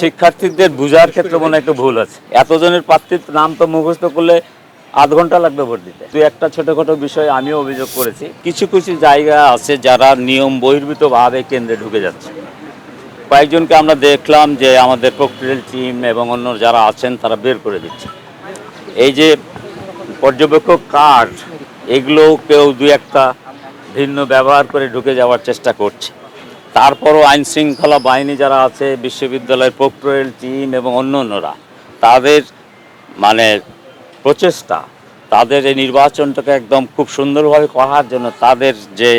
শিক্ষার্থীদের বুঝার ক্ষেত্রে মনে একটু ভুল আছে। এতজনের প্রার্থীর নাম তো মুখস্থ করলে আধ ঘণ্টা লাগবে ভোট দিতে। দুই একটা ছোটখাটো বিষয় আমিও অভিযোগ করেছি। কিছু কিছু জায়গা আছে যারা নিয়ম বহির্ভূত ভাবে কেন্দ্রে ঢুকে যাচ্ছে। কয়েকজনকে আমরা দেখলাম যে আমাদের প্রক্রিয়াল টিম এবং অন্য যারা আছেন তারা বের করে দিচ্ছে। এই যে পর্যবেক্ষক কার্ড এগুলো কেউ দুই একটা ভিন্ন ব্যবহার করে ঢুকে যাওয়ার চেষ্টা করছে। তারপরও আইন শৃঙ্খলা বাহিনী যারা আছে, বিশ্ববিদ্যালয়ের প্রক্রিয়াল টিম এবং অন্য অন্যরা তাদের মানে প্রচেষ্টা, তাদের এই নির্বাচনটাকে একদম খুব সুন্দরভাবে করার জন্য তাদের যে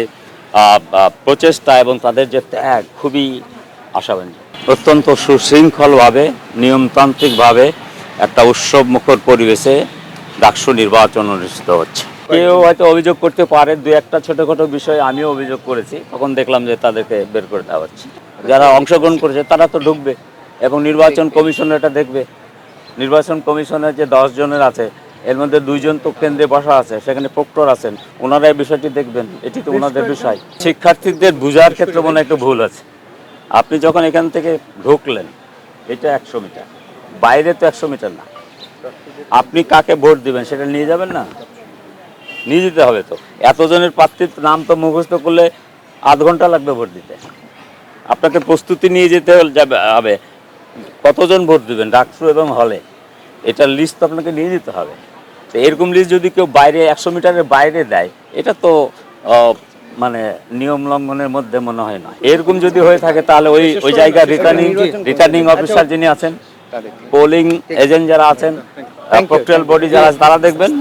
প্রচেষ্টা এবং তাদের যে ত্যাগ খুবই আশাবাঞ্জী অত্যন্ত সুশৃঙ্খলভাবে, নিয়মতান্ত্রিকভাবে একটা উৎসব মুখর পরিবেশে ডাকসু নির্বাচন অনুষ্ঠিত হচ্ছে। কেউ হয়তো অভিযোগ করতে পারে দু একটা ছোটোখাটো বিষয় আমিও অভিযোগ করেছি। তখন দেখলাম যে তাদেরকে বের করে দেওয়া হচ্ছে। যারা অংশগ্রহণ করেছে তারা তো ঢুকবে এবং নির্বাচন কমিশন এটা দেখবে। নির্বাচন কমিশনের যে জনের আছে এর মধ্যে দুইজন তো কেন্দ্রে বসা আছে সেখানে প্রক্টর আছেন। ওনারা এই বিষয়টি দেখবেন। এটি তো ওনাদের বিষয়। শিক্ষার্থীদের বোঝার ক্ষেত্রে মনে হয় একটু ভুল আছে। আপনি যখন এখান থেকে ঢুকলেন এটা একশো মিটার। বাইরে তো একশো মিটার না। আপনি কাকে ভোট দিবেন সেটা নিয়ে যাবেন না? নিয়ে যেতে হবে তো। এতজনের প্রার্থীর নাম তো মুখস্থ করলে আধ ঘণ্টা লাগবে ভোট দিতে। আপনাকে প্রস্তুতি নিয়ে যেতে যাবে, হবে। কতজন ভোট দিবেন? ডাকসু এবং হলে। এটার লিস্ট তো আপনাকে নিয়ে যেতে হবে। তো এরকম লিস্ট যদি কেউ বাইরে, একশো মিটারের বাইরে দেয়, এটা তো মানে নিয়ম লঙ্ঘনের মধ্যে মনে হয় না। এরকম যদি হয়ে থাকে তাহলে ওই ওই জায়গায় রিটার্নিং রিটার্নিং অফিসার যিনি আছেন পোলিং এজেন্ট যারা আছেন প্রক্রিয়াল বডি যারা তারা দেখবেন।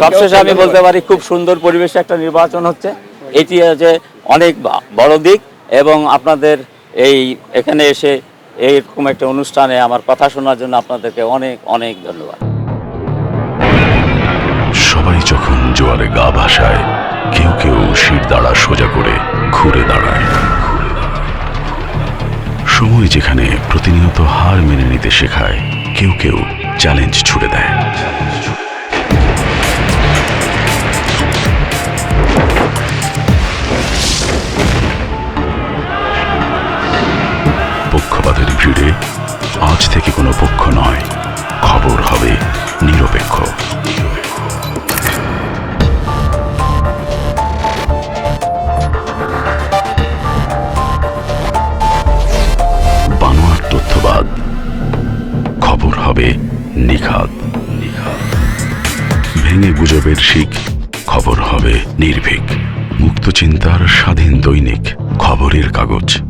সবশেষে আমি বলতে পারি খুব সুন্দর পরিবেশে একটা নির্বাচন হচ্ছে। এটি হচ্ছে অনেক বা- বড় দিক এবং আপনাদের এই এখানে এসে এইরকম একটা অনুষ্ঠানে আমার কথা শোনার জন্য আপনাদেরকে অনেক অনেক ধন্যবাদ। সবাই যখন জোয়ারে গা ভাসায় কেউ কেউ শির দাঁড়া সোজা করে ঘুরে দাঁড়ায়। সময় যেখানে প্রতিনিয়ত হার মেনে নিতে শেখায় কেউ কেউ চ্যালেঞ্জ ছুড়ে দেয়। পক্ষপাতের আজ থেকে কোনো পক্ষ নয়। খবর হবে নিরপেক্ষ। বানোয়ার তথ্যবাদ। খবর হবে নিখাত। ভেঙে গুজবের শিখ। খবর হবে নির্ভীক। মুক্ত চিন্তার স্বাধীন দৈনিক। খবরের কাগজ।